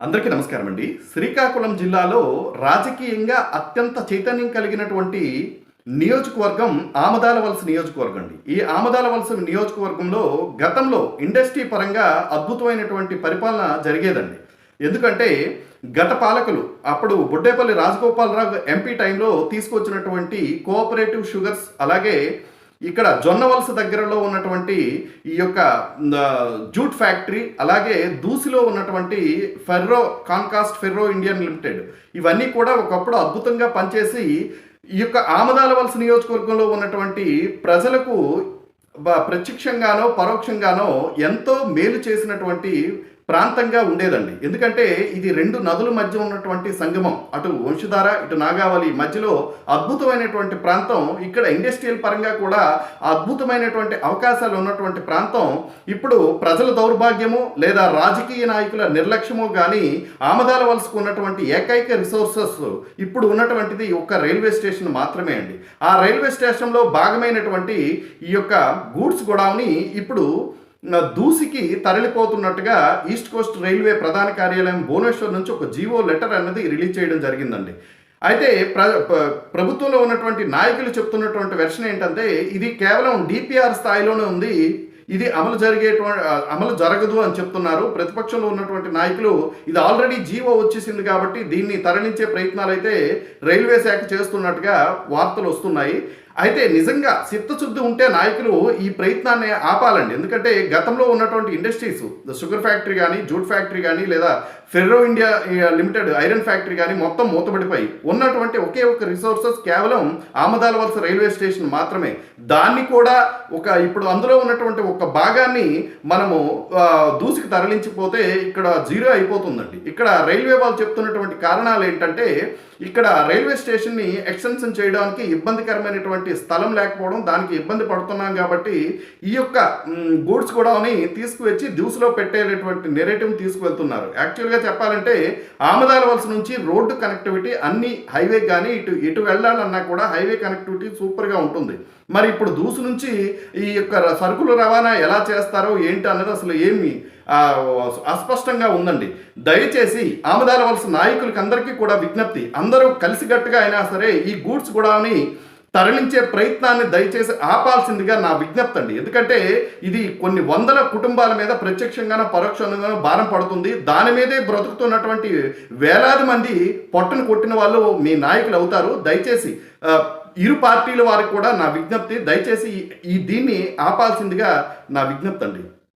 అందరికీ నమస్కారం అండి శ్రీకాకుళం జిల్లాలో రాజకీయంగా అత్యంత చైతన్యం కలిగినటువంటి నియోజకవర్గం ఆమదాల వలస నియోజకవర్గం అండి. ఈ ఆమదాల వలస నియోజకవర్గంలో గతంలో ఇండస్ట్రీ పరంగా అద్భుతమైనటువంటి పరిపాలన జరిగేదండి. ఎందుకంటే గత పాలకులు అప్పుడు బుడ్డేపల్లి రాజగోపాలరావు ఎంపీ టైంలో తీసుకొచ్చినటువంటి కోఆపరేటివ్ షుగర్స్ అలాగే ఇక్కడ జొన్నవలస దగ్గరలో ఉన్నటువంటి ఈ యొక్క జూట్ ఫ్యాక్టరీ అలాగే దూసిలో ఉన్నటువంటి ferro concast ferro Indian limited. ఇవన్నీ కూడా ఒకప్పుడు అద్భుతంగా పనిచేసి ఈ యొక్క ఆమదాల వలస నియోజకవర్గంలో ఉన్నటువంటి ప్రజలకు ప్రత్యక్షంగానో పరోక్షంగానో ఎంతో మేలు చేసినటువంటి ప్రాంతంగా ఉండేదండి. ఎందుకంటే ఇది రెండు నదుల మధ్య ఉన్నటువంటి సంగమం. అటు వంశధార ఇటు నాగావళి మధ్యలో అద్భుతమైనటువంటి ప్రాంతం. ఇక్కడ ఇండస్ట్రియల్ పరంగా కూడా అద్భుతమైనటువంటి అవకాశాలు ఉన్నటువంటి ప్రాంతం. ఇప్పుడు ప్రజల దౌర్భాగ్యము లేదా రాజకీయ నాయకుల నిర్లక్ష్యము కానీ ఆమదాల వలసకు ఉన్నటువంటి ఏకైక రిసోర్సెస్ ఇప్పుడు ఉన్నటువంటిది ఒక్క రైల్వే స్టేషన్ మాత్రమే అండి. ఆ రైల్వే స్టేషన్లో భాగమైనటువంటి ఈ యొక్క గూడ్స్ గొడవని ఇప్పుడు దూసికి తరలిపోతున్నట్టుగా ఈస్ట్ కోస్ట్ రైల్వే ప్రధాన కార్యాలయం భువనేశ్వర్ నుంచి ఒక జీవో లెటర్ అన్నది రిలీజ్ చేయడం జరిగిందండి. అయితే ప్ర ప్రభుత్వంలో ఉన్నటువంటి నాయకులు చెప్తున్నటువంటి వెర్షన్ ఏంటంటే ఇది కేవలం డిపిఆర్ స్థాయిలోనే ఉంది ఇది అమలు జరిగేటువంటి అమలు జరగదు అని చెప్తున్నారు. ప్రతిపక్షంలో ఉన్నటువంటి నాయకులు ఇది ఆల్రెడీ జీవో వచ్చేసింది కాబట్టి దీన్ని తరలించే ప్రయత్నాలు అయితే రైల్వే శాఖ చేస్తున్నట్టుగా వార్తలు వస్తున్నాయి. అయితే నిజంగా చిత్తశుద్ధి ఉంటే నాయకులు ఈ ప్రయత్నాన్ని ఆపాలండి. ఎందుకంటే గతంలో ఉన్నటువంటి ఇండస్ట్రీస్ షుగర్ ఫ్యాక్టరీ కానీ జూట్ ఫ్యాక్టరీ కానీ లేదా ferro India limited iron factory కానీ మొత్తం మూతబడిపోయి ఉన్నటువంటి ఒకే ఒక రిసోర్సెస్ కేవలం ఆమదాల వలస రైల్వే స్టేషన్ మాత్రమే. దాన్ని కూడా ఒక ఇప్పుడు అందులో ఉన్నటువంటి ఒక భాగాన్ని మనము దూసుకు తరలించిపోతే ఇక్కడ జీరో అయిపోతుందండి. ఇక్కడ రైల్వే వాళ్ళు చెప్తున్నటువంటి కారణాలు ఏంటంటే ఇక్కడ రైల్వే స్టేషన్ని ఎక్స్టెన్షన్ చేయడానికి ఇబ్బందికరమైనటువంటి స్థలం లేకపోవడం దానికి ఇబ్బంది పడుతున్నాం కాబట్టి ఈ యొక్క గూడ్స్ గొడవని తీసుకువచ్చి దూసులో పెట్టేటటువంటి నెరేటివ్ తీసుకువెళ్తున్నారు. యాక్చువల్గా చెప్పాలంటే ఆమదాల వలస నుంచి రోడ్డు కనెక్టివిటీ అన్ని హైవే కానీ ఇటు ఇటు వెళ్ళాలన్నా కూడా హైవే కనెక్టివిటీ సూపర్గా ఉంటుంది. మరి ఇప్పుడు దూసు నుంచి ఈ యొక్క సరుకులు రవాణా ఎలా చేస్తారో ఏంటి అన్నది అసలు ఏమి అస్పష్టంగా ఉందండి. దయచేసి ఆమదాల వలస నాయకులకి అందరికీ కూడా విజ్ఞప్తి. అందరూ కలిసికట్టుగా అయినా సరే ఈ గూడ్స్ గొడవని తరలించే ప్రయత్నాన్ని దయచేసి ఆపాల్సిందిగా నా విజ్ఞప్తి అండి. ఎందుకంటే ఇది కొన్ని వందల కుటుంబాల మీద ప్రత్యక్షంగానో పరోక్షంగానో భారం పడుతుంది. దాని మీదే బ్రతుకుతున్నటువంటి వేలాది మంది పొట్టను కొట్టిన వాళ్ళు మీ నాయకులు అవుతారు. దయచేసి ఇరు పార్టీల వారికి కూడా నా విజ్ఞప్తి. దయచేసి ఈ దీన్ని ఆపాల్సిందిగా నా విజ్ఞప్తి అండి.